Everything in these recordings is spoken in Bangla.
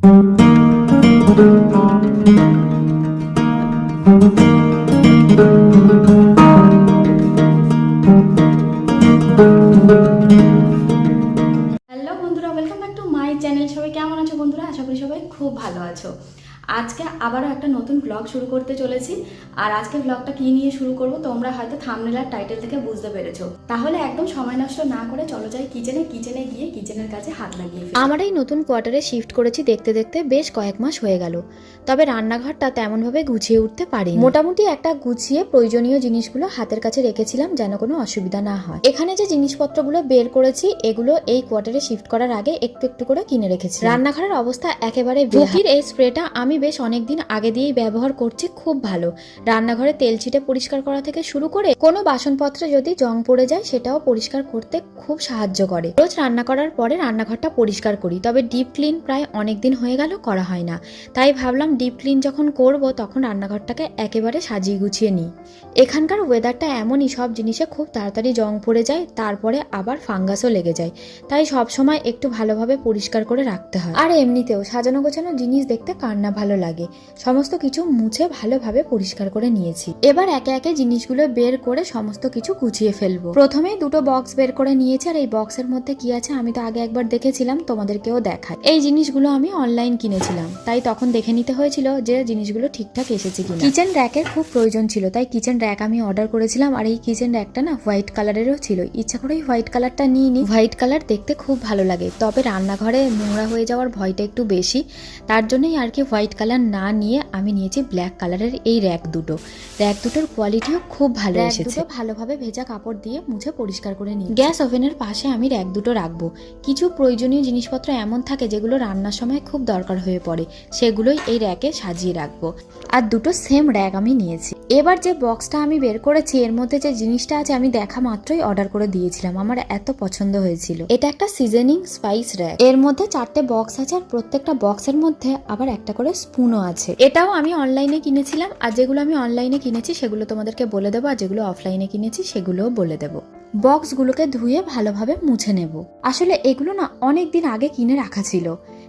হ্যালো বন্ধুরা welcome back to my channel সবাই কেমন আছো বন্ধুরা? আশা করি সবাই খুব ভালো আছো। আজকে আবারও একটা নতুন ব্লগ শুরু করতে চলেছি। আর আজকে ব্লগটা কি নিয়ে শুরু করব তোমরা হয়তো থামনেল আর টাইটেল থেকে বুঝতে পেরেছ। তাহলে একদম সময় নষ্ট না করে চলো যাই কিচেনে কিচেনে গিয়ে কিচেনের কাছে হাত লাগিয়ে। আমার এই নতুন কোয়ার্টারে শিফট করেছি দেখতে দেখতে বেশ কয়েক মাস হয়ে গেল। তবে রান্নাঘরটা তেমনভাবে গুছিয়ে উঠতে পারি মোটামুটি একটা গুছিয়ে প্রয়োজনীয় জিনিসগুলো হাতের কাছে রেখেছিলাম যেন কোনো অসুবিধা না হয়। এখানে যে জিনিসপত্রগুলো বের করেছি এগুলো এই কোয়ার্টারে শিফট করার আগে একটু একটু করে কিনে রেখেছি। রান্নাঘরের অবস্থা একেবারে ভুকির এই স্প্রেটা আমি বেশ অনেকদিন আগে দিয়েই ব্যবহার করছি, খুব ভালো। রান্নাঘরে তেল ছিটে পরিষ্কার করা থেকে শুরু করে কোনো বাসনপত্রে যদি জং পড়ে যায়, সেটাও পরিষ্কার করতে খুব সাহায্য করে। রোজ রান্না করার পরে রান্নাঘরটা পরিষ্কার করি, তবে ডিপ ক্লিন প্রায় অনেক দিন হয়ে গেল, করা হয় না। তাই ভাবলাম ডিপ ক্লিন যখন করব, তখন রান্নাঘরটাকে একেবারে সাজিয়ে গুছিয়ে নিই। এখানকার ওয়েদারটা এমনই, সব জিনিসে খুব তাড়াতাড়ি জং পড়ে যায়, তারপরে আবার ফাঙ্গাসও লেগে যায়। তাই সব সময় একটু ভালোভাবে পরিষ্কার করে রাখতে হয়। আর এমনিতেও সাজানো গোছানো জিনিস দেখতে কান্না ভালো লাগে। সমস্ত কিছু মুছে ভালোভাবে পরিষ্কার করে নিয়েছি। এবার একে একে জিনিসগুলো বের করে সমস্ত কিছু গুছিয়ে ফেলব। প্রথমে দুটো বক্স বের করে নিয়েছি আর এই বক্সের মধ্যে কি আছে আমি তো আগে একবার দেখেছিলাম, তোমাদেরকেও দেখাই। এই জিনিসগুলো আমি অনলাইন কিনেছিলাম, তাই তখন দেখে নিতে হয়েছিল যে জিনিসগুলো ঠিকঠাক এসেছে কিনা। কিচেন র্যাকের খুব প্রয়োজন ছিল, তাই কিচেন র্যাক আমি অর্ডার করেছিলাম আর এই কিচেন র্যাকটা না হোয়াইট কালারেরও ছিল। ইচ্ছা করে হোয়াইট কালারটা নিয়ে নি। হোয়াইট কালার দেখতে খুব ভালো লাগে, তবে রান্নাঘরে নোংরা হয়ে যাওয়ার ভয়টা একটু বেশি, তার জন্যই আর কি হোয়াইট কালার না নিয়ে আমি নিয়েছি ব্ল্যাক কালারের এই র্যাক দুটো। র্যাক দুটোর কোয়ালিটিও খুব ভালো এসেছে। ভালোভাবে ভেজা কাপড় দিয়ে মুছে পরিষ্কার করে নিই গ্যাস ওভেনের পাশে আমি র্যাক দুটো রাখব। কিছু প্রয়োজনীয় জিনিসপত্র এমন থাকে যেগুলো রান্নার সময় খুব দরকার হয়ে পড়ে সেগুলোই এই র্যাকে সাজিয়ে রাখব। আর দুটো সেম র্যাক আমি নিয়েছি। এবার যে বক্সটা আমি বের করেছি এর মধ্যে যে জিনিসটা আছে আমি দেখা মাত্রই অর্ডার করে দিয়েছিলাম। আমার এত পছন্দ হয়েছিল। এটা একটা সিজনিং স্পাইস র্যাক। এর মধ্যে চারটে বক্স আছে আর প্রত্যেকটা বক্সের মধ্যে আবার একটা করে স্পুনও আছে। এটাও আমি অনলাইনে কিনেছিলাম, আর যেগুলো আমি অনলাইনে কিনেছি সেগুলো তোমাদেরকে বলে দেবো, আর যেগুলো অফলাইনে কিনেছি সেগুলোও বলে দেবো। বক্সগুলোকে ধুয়ে ভালোভাবে মুছে নেব। আসলে এগুলো না অনেক দিন আগে কিনে রাখা ছিল।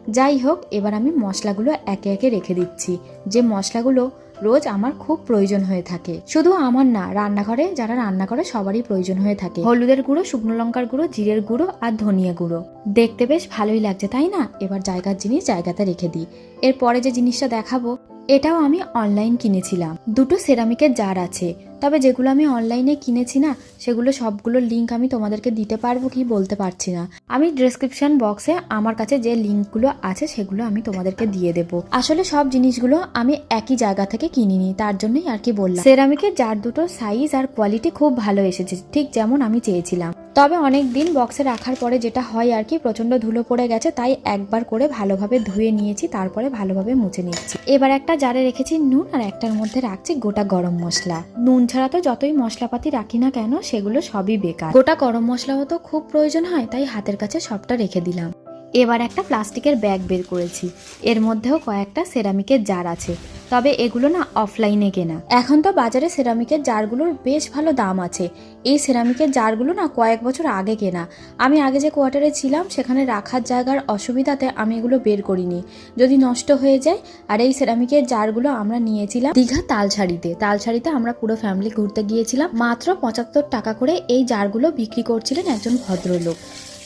যাই হোক, এবার আমি মশলাগুলো একে একে রেখে দিচ্ছি। যে মশলাগুলো রোজ আমার খুব প্রয়োজন হয়ে থাকে। শুধু আমার না, রান্নাঘরে যারা রান্না করে সবারই প্রয়োজন হয়ে থাকে। হলুদের গুঁড়ো, শুকনো লঙ্কার গুঁড়ো, জিরের গুঁড়ো আর ধনিয়া গুঁড়ো। দেখতে বেশ ভালোই লাগছে, তাই না? এবার জায়গার জিনিস জায়গাতে রেখে দিই। এরপরে যে জিনিসটা দেখাবো, এটাও আমি অনলাইন কিনেছিলাম। দুটো সেরামিকের জার আছে। তবে যেগুলো আমি অনলাইনে কিনেছি না, সেগুলো সবগুলোর লিঙ্ক আমি তোমাদেরকে দিতে পারব কি বলতে পারছি না। আমি ডেসক্রিপশন বক্সে আমার কাছে যে লিঙ্কগুলো আছে, সেগুলো আমি তোমাদেরকে দিয়ে দেবো। আসলে সব জিনিসগুলো আমি একই জায়গা থেকে কিনিনি, তার জন্যই আর কি বললাম। সেরামিকের জার দুটো সাইজ আর কোয়ালিটি খুব ভালো এসেছে, ঠিক যেমন আমি চেয়েছিলাম। তবে অনেক দিন বক্সে রাখার পরে যেটা হয় আর কি প্রচণ্ড ধুলো পড়ে গেছে, তাই একবার করে ভালোভাবে ধুয়ে নিয়েছি, তারপরে ভালোভাবে মুছে নিচ্ছি। এবার একটা জারে রেখেছি নুন, আর একটার মধ্যে রাখছি গোটা গরম মশলা। নুন ছাড়া তো যতই মশলাপাতি রাখি না কেন, সেগুলো সবই বেকার। গোটা গরম মশলাও তো খুব প্রয়োজন হয়, তাই হাতের কাছে সবটা রেখে দিলাম। এবার একটা প্লাস্টিকের ব্যাগ বের করেছি। এর মধ্যেও কয়েকটা সেরামিকের জার আছে। তবে এগুলো না অফলাইনে কেনা। এখন তো বাজারে সেরামিকের জারগুলোর বেশ ভালো দাম আছে। এই সেরামিকের জারগুলো না কয়েক বছর আগে কেনা। আমি আগে যে কোয়ার্টারে ছিলাম, সেখানে রাখার জায়গার অসুবিধাতে আমি এগুলো বের করিনি। যদি নষ্ট হয়ে যায়, আর এই সেরামিকের জারগুলো আমরা নিয়েছিলাম দীঘা তালছাড়িতে। তালছাড়িতে আমরা পুরো ফ্যামিলি ঘুরতে গিয়েছিলাম। মাত্র পঁচাত্তর টাকা করে এই জারগুলো বিক্রি করছিলেন একজন ভদ্রলোক।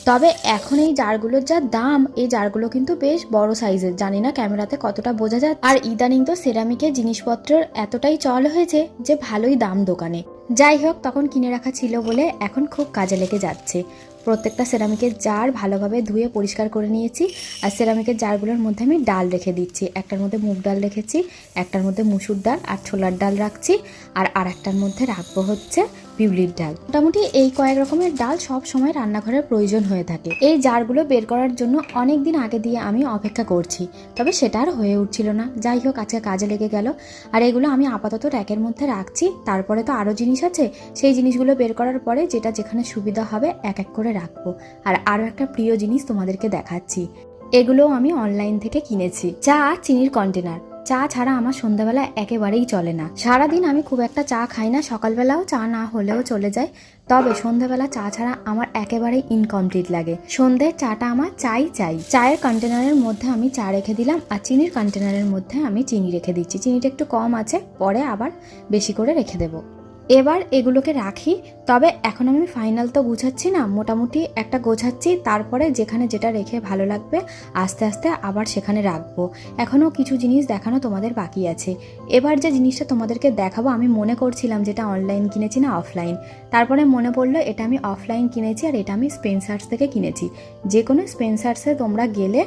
তবে এখন এই জারগুলোর যা দাম, এই জারগুলো কিন্তু বেশ বড় সাইজের। জানি না ক্যামেরাতে কতটা বোঝা যায়। আর ইদানিং তো সেরামিকের জিনিসপত্রের এতটাই চল হয়েছে যে ভালোই দাম দোকানে। যাই হোক, তখন কিনে রাখা ছিল বলে এখন খুব কাজে লেগে যাচ্ছে। প্রত্যেকটা সেরামিকের জার ভালোভাবে ধুয়ে পরিষ্কার করে নিয়েছি। আর সেরামিকের জারগুলোর মধ্যে আমি ডাল রেখে দিচ্ছি। একটার মধ্যে মুগ ডাল রেখেছি, একটার মধ্যে মুসুর ডাল আর ছোলার ডাল রাখছি। আর আর একটার মধ্যে রাখব হচ্ছে বিউলির ডাল। মোটামুটি এই কয়েক রকমের ডাল সব সময় রান্নাঘরের প্রয়োজন হয়ে থাকে। এই জারগুলো বের করার জন্য অনেক দিন আগে দিয়ে আমি অপেক্ষা করছি, তবে সেটা আর হয়ে উঠছিল না। যাই হোক, আজকে কাজে লেগে গেল। আর এগুলো আমি আপাতত র্যাকের মধ্যে রাখছি। তারপরে তো আরও জিনিস আছে। সেই জিনিসগুলো বের করার পরে যেটা যেখানে সুবিধা হবে এক এক করে রাখব। আর আরও একটা প্রিয় জিনিস তোমাদেরকে দেখাচ্ছি। এগুলো আমি অনলাইন থেকে কিনেছি। চা চিনির কন্টেনার। চা ছাড়া আমার সন্ধ্যাবেলা একেবারেই চলে না। সারাদিন আমি খুব একটা চা খাই না, সকালবেলাও চা না হলেও চলে যায়। তবে সন্ধ্যাবেলা চা ছাড়া আমার একেবারেই ইনকমপ্লিট লাগে। সন্ধ্যের চাটা আমার চাই চাই। চায়ের কন্টেনারের মধ্যে আমি চা রেখে দিলাম আর চিনির কন্টেনারের মধ্যে আমি চিনি রেখে দিচ্ছি। চিনিটা একটু কম আছে, পরে আবার বেশি করে রেখে দেবো। এবার এগুলোকে রাখি, তবে এখন আমি ফাইনাল তো গুছাচ্ছি না, মোটামুটি একটা গোছাচ্ছি, তারপরে যেখানে যেটা রেখে ভালো লাগবে, আস্তে আস্তে আবার সেখানে রাখব। এখনও কিছু জিনিস দেখানো তোমাদের বাকি আছে। এবার যে জিনিসটা তোমাদেরকে দেখাবো, আমি মনে করছিলাম যেটা অনলাইন কিনেছি না অফলাইন তারপরে মনে পড়ল এটা আমি অফলাইন কিনেছি আর এটা আমি স্পেন্সার্স থেকে কিনেছি। যে কোনো স্পেন্সার্সে তোমরা গেলে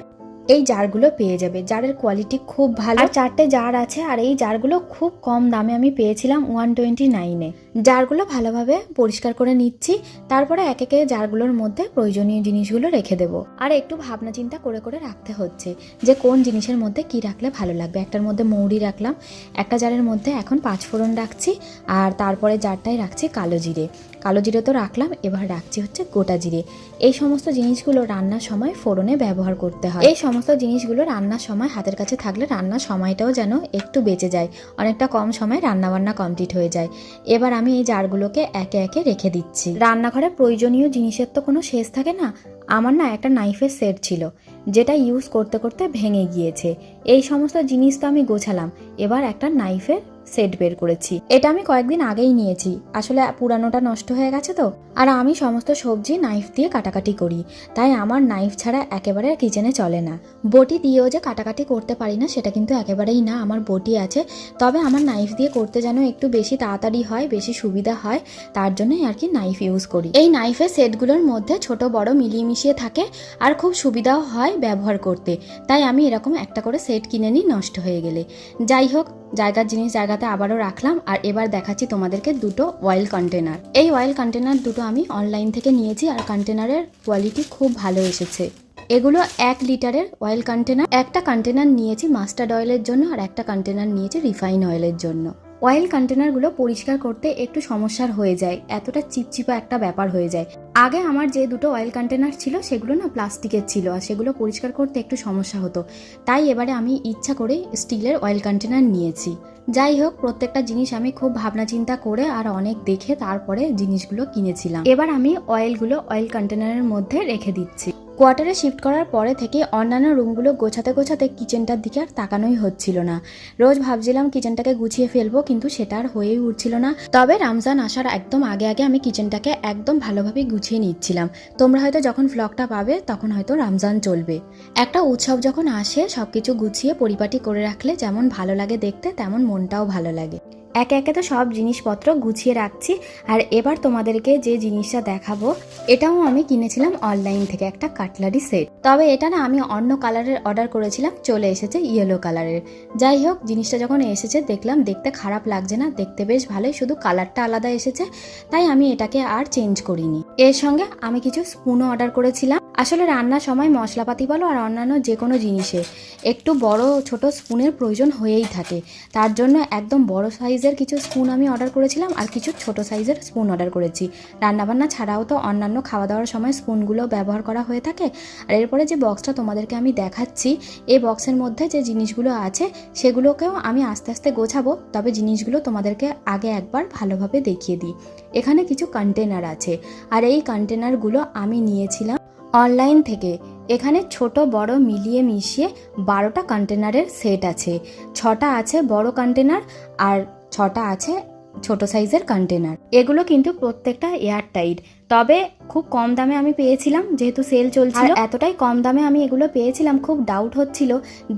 এই জারগুলো পেয়ে যাবে। জারের কোয়ালিটি খুব ভালো। চারটে জার আছে, আর এই জারগুলো খুব কম দামে আমি পেয়েছিলাম ওয়ান টোয়েন্টি নাইনে জারগুলো ভালোভাবে পরিষ্কার করে নিচ্ছি। তারপরে এক একে জারগুলোর মধ্যে প্রয়োজনীয় জিনিসগুলো রেখে দেবো। আর একটু ভাবনা চিন্তা করে করে রাখতে হচ্ছে যে কোন জিনিসের মধ্যে কি রাখলে ভালো লাগবে। একটার মধ্যে মৌরি রাখলাম, একটা জারের মধ্যে এখন পাঁচ ফোড়ন রাখছি, আর তারপরে জারটাই রাখছি কালো জিরে। কালো জিরে তো রাখলাম, এবার রাখছি হচ্ছে গোটা জিরে। এই সমস্ত জিনিসগুলো রান্নার সময় ফোড়নে ব্যবহার করতে হয়। এই সমস্ত জিনিসগুলো রান্নার সময় হাতের কাছে থাকলে রান্নার সময়টাও যেন একটু বেঁচে যায়, অনেকটা কম সময় রান্নাবান্না কমপ্লিট হয়ে যায়। এবার আমি এই জারগুলোকে একে একে রেখে দিচ্ছি। রান্নাঘরে প্রয়োজনীয় জিনিসের তো কোনো শেষ থাকে না। আমার না একটা নাইফের সেট ছিল, যেটা ইউজ করতে করতে ভেঙে গিয়েছে। এই সমস্ত জিনিস তো আমি গোছালাম। এবার একটা নাইফের সেট বের করেছি। এটা আমি কয়েকদিন আগেই নিয়েছি। আসলে পুরানোটা নষ্ট হয়ে গেছে তো। আর আমি সমস্ত সবজি নাইফ দিয়ে কাটাকাটি করি। তাই আমার নাইফ ছাড়া একেবারে কিচেনে চলে না। বটি দিয়েও যে কাটাকাটি করতে পারি না, সেটা কিন্তু একেবারেই না। আমার বটি আছে। তবে আমার নাইফ দিয়ে করতে যেন একটু বেশি তাড়াতাড়ি হয়, বেশি সুবিধা হয়, তার জন্যই আর কি নাইফ ইউজ করি। এই নাইফের সেটগুলোর মধ্যে ছোট, বড় মিলিয়ে মিশিয়ে থাকে আর খুব সুবিধাও হয় ব্যবহার করতে। তাই আমি এরকম একটা করে সেট কিনে নিই, নষ্ট হয়ে গেলে। যাই হোক জায়গার জিনিস জায়গাতে আবারও রাখলাম আর এবার দেখাচ্ছি তোমাদেরকে দুটো অয়েল কন্টেনার এই অয়েল কন্টেনার দুটো আমি অনলাইন থেকে নিয়েছি আর কন্টেনারের কোয়ালিটি খুব ভালো এসেছে। এগুলো এক লিটারের অয়েল কন্টেনার একটা কন্টেনার নিয়েছি মাস্টার্ড অয়েলের জন্য আর একটা কন্টেনার নিয়েছি রিফাইন অয়েলের জন্য। অয়েল কন্টেনারগুলো পরিষ্কার করতে একটু সমস্যার হয়ে যায়, এতটা চিপচিপা একটা ব্যাপার হয়ে যায়। আগে আমার যে দুটো অয়েল কন্টেনার ছিল, সেগুলো না প্লাস্টিকের ছিল আর সেগুলো পরিষ্কার করতে একটু সমস্যা হতো। তাই এবারে আমি ইচ্ছা করে স্টিলের অয়েল কন্টেনার নিয়েছি। যাই হোক, প্রত্যেকটা জিনিস আমি খুব ভাবনা চিন্তা করে আর অনেক দেখে তারপরে জিনিসগুলো কিনেছিলাম। এবার আমি অয়েলগুলো অয়েল কন্টেনারের মধ্যে রেখে দিচ্ছি। কোয়ার্টারে শিফট করার পরে থেকে অন্যান্য রুমগুলো গোছাতে গোছাতে কিচেনটার দিকে আর তাকানোই হচ্ছিল না। রোজ ভাবছিলাম কিচেনটাকে গুছিয়ে ফেলব, কিন্তু সেটা আর হয়েই উঠছিল না। তবে রামজান আসার একদম আগে আগে আমি কিচেনটাকে একদম ভালোভাবে গুছিয়ে নিচ্ছিলাম। তোমরা হয়তো যখন ভ্লগটা পাবে, তখন হয়তো রমজান চলবে। একটা উৎসব যখন আসে, সবকিছু গুছিয়ে পরিপাটি করে রাখলে যেমন ভালো লাগে দেখতে, তেমন মনটাও ভালো লাগে। একে একে তো সব জিনিসপত্র গুছিয়ে রাখছি, আর এবার তোমাদেরকে যে জিনিসটা দেখাবো, এটাও আমি কিনেছিলাম অনলাইন থেকে একটা কাটলারি সেট। তবে এটা না আমি অন্য কালারের অর্ডার করেছিলাম, চলে এসেছে ইয়েলো কালারের। যাই হোক, জিনিসটা যখন এসেছে, দেখলাম দেখতে খারাপ লাগছে না, দেখতে বেশ ভালোই, শুধু কালারটা আলাদা এসেছে, তাই আমি এটাকে আর চেঞ্জ করিনি। এর সঙ্গে আমি কিছু স্পুনও অর্ডার করেছিলাম আসলে রান্নার সময় মশলাপাতি বলো আর অন্যান্য যে কোনো জিনিসে। একটু বড়, ছোট স্পুনের প্রয়োজন হয়েই থাকে। তার জন্য একদম বড় সাইজের কিছু স্পুন আমি অর্ডার করেছিলাম আর কিছু ছোট সাইজের স্পুন অর্ডার করেছি। রান্নাবান্না ছাড়াও তো অন্যান্য খাওয়া দাওয়ার সময় স্পুনগুলো ব্যবহার করা হয়ে থাকে। আর এরপরে যে বক্সটা তোমাদেরকে আমি দেখাচ্ছি এই বক্সের মধ্যে যে জিনিসগুলো আছে, সেগুলোকেও আমি আস্তে আস্তে গোছাবো। তবে জিনিসগুলো তোমাদেরকে আগে একবার ভালোভাবে দেখিয়ে দিই। এখানে কিছু কন্টেনার আছে। আর এই কন্টেনারগুলো আমি নিয়েছিলাম অনলাইন থেকে। এখানে ছোট, বড়, মিলিয়ে মিশিয়ে বারোটা কন্টেনারের সেট আছে। ছটা আছে বড় কন্টেনার আর ছটা আছে ছোট সাইজের কন্টেনার। এগুলো কিন্তু প্রত্যেকটা এয়ার টাইট তবে খুব কম দামে আমি পেয়েছিলাম যেহেতু সেল চলছিল। এতটাই কম দামে আমি এগুলো পেয়েছিলাম খুব ডাউট হচ্ছিল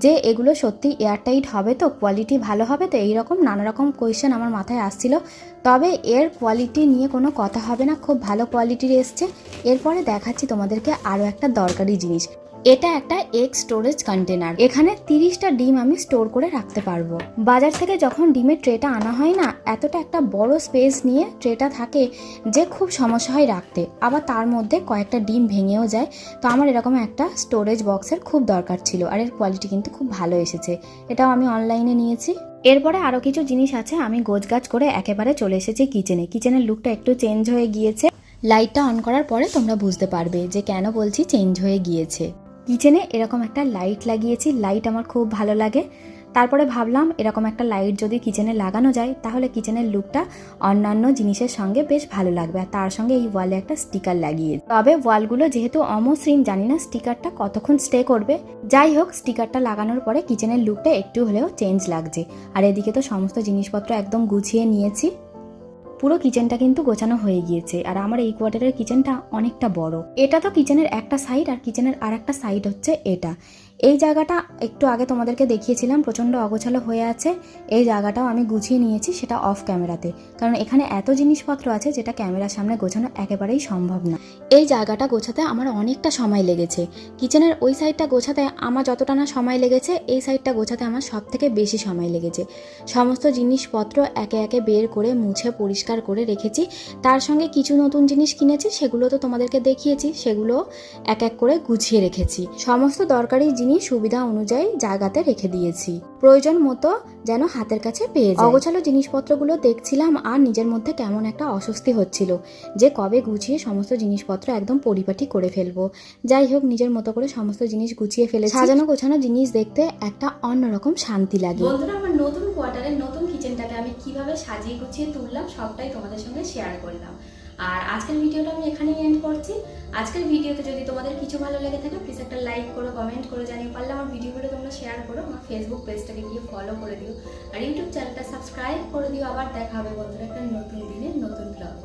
যে এগুলো সত্যি এয়ারটাইট হবে তো কোয়ালিটি ভালো হবে তো এইরকম নানা রকম কোয়েশ্চেন আমার মাথায় আসছিল। তবে এর কোয়ালিটি নিয়ে কোনো কথা হবে না খুব ভালো কোয়ালিটির এসছে। এরপরে দেখাচ্ছি তোমাদেরকে আরও একটা দরকারি জিনিস। এটা একটা এগ স্টোরেজ কন্টেনার এখানে তিরিশটা ডিম আমি স্টোর করে রাখতে পারব। বাজার থেকে যখন ডিমের ট্রেটা আনা হয় না, এতটা একটা বড় স্পেস নিয়ে ট্রেটা থাকে যে খুব সমস্যা হয় রাখতে। আবার তার মধ্যে কয়েকটা ডিম ভেঙেও যায়। তো আমার এরকম একটা স্টোরেজ বক্সের খুব দরকার ছিল আর এর কোয়ালিটি কিন্তু খুব ভালো এসেছে। এটাও আমি অনলাইনে নিয়েছি। এরপরে আরও কিছু জিনিস আছে, আমি গোছগাছ করে একেবারে চলে এসেছি কিচেনে কিচেনের লুকটা একটু চেঞ্জ হয়ে গিয়েছে। লাইটটা অন করার পরে তোমরা বুঝতে পারবে যে কেন বলছি চেঞ্জ হয়ে গিয়েছে। কিচেনে এরকম একটা লাইট লাগিয়েছি, লাইট আমার খুব ভালো লাগে। তারপরে ভাবলাম এরকম একটা লাইট যদি কিচেনে লাগানো যায়, তাহলে কিচেনের লুকটা অন্যান্য জিনিসের সঙ্গে বেশ ভালো লাগবে। আর তার সঙ্গে এই ওয়ালে একটা স্টিকার লাগিয়ে তবে ওয়ালগুলো যেহেতু অমসৃণ, জানি না স্টিকারটা কতক্ষণ স্টে করবে। যাই হোক, স্টিকারটা লাগানোর পরে কিচেনের লুকটা একটু হলেও চেঞ্জ লাগছে। আর এদিকে তো সমস্ত জিনিসপত্র একদম গুছিয়ে নিয়েছি। পুরো কিচেনটা কিন্তু গোছানো হয়ে গিয়েছে আর আমার এই কোয়ার্টারের কিচেনটা অনেকটা বড়। এটা তো কিচেনের একটা সাইড আর কিচেনের আর একটা সাইড হচ্ছে এটা। এই জায়গাটা একটু আগে তোমাদেরকে দেখিয়েছিলাম, প্রচণ্ড অগোছালো হয়ে আছে। এই জায়গাটাও আমি গুছিয়ে নিয়েছি, সেটা অফ ক্যামেরাতে কারণ এখানে এত জিনিসপত্র আছে যেটা ক্যামেরার সামনে গোছানো একেবারেই সম্ভব না। এই জায়গাটা গোছাতে আমার অনেকটা সময় লেগেছে। কিচেনের ওই সাইডটা গোছাতে আমার যতটা না সময় লেগেছে, এই সাইডটা গোছাতে আমার সব থেকে বেশি সময় লেগেছে। সমস্ত জিনিসপত্র একে একে বের করে, মুছে, পরিষ্কার করে রেখেছি। তার সঙ্গে কিছু নতুন জিনিস কিনেছি, সেগুলো তো তোমাদেরকে দেখিয়েছি, সেগুলো এক এক করে গুছিয়ে রেখেছি। সমস্ত দরকারি জিনিস সুবিধা অনুযায়ী জায়গাতে রেখে দিয়েছি। প্রয়োজন মতো যেন হাতের কাছে পেয়ে যায়। অগোছালো জিনিসপত্রগুলো দেখছিলাম আর নিজের মধ্যে কেমন একটা অস্বস্তি হচ্ছিল যে কবে গুছিয়ে সমস্ত জিনিসপত্র একদম পরিপাটি করে ফেলব। যাই হোক, নিজের মতো করে সমস্ত জিনিস গুছিয়ে ফেলে সাজানো গোছানো জিনিস দেখতে একটা অন্যরকম শান্তি লাগে। বন্ধুরা, আমার নতুন কোয়ার্টারের নতুন কিচেনটাকে আমি কীভাবে সাজিয়ে গুছিয়ে তুললাম সবটাই তোমাদের সঙ্গে শেয়ার করলাম। আর আজকের ভিডিওটা আমি এখানেই এন্ড করছি। আজকের ভিডিওতে যদি তোমাদের কিছু ভালো লেগে থাকে প্লিজ একটা লাইক করো কমেন্ট করো জানিয়ে পারলে আমার ভিডিওগুলো তোমরা শেয়ার করো, আমার ফেসবুক পেজটাকে গিয়ে ফলো করে দিও। আর ইউটিউব চ্যানেলটা সাবস্ক্রাইব করে দিও। আবার দেখা হবে বন্ধুরা একটা নতুন দিনের নতুন ব্লগ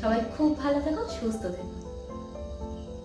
সবাই খুব ভালো থাকো, সুস্থ থেকো।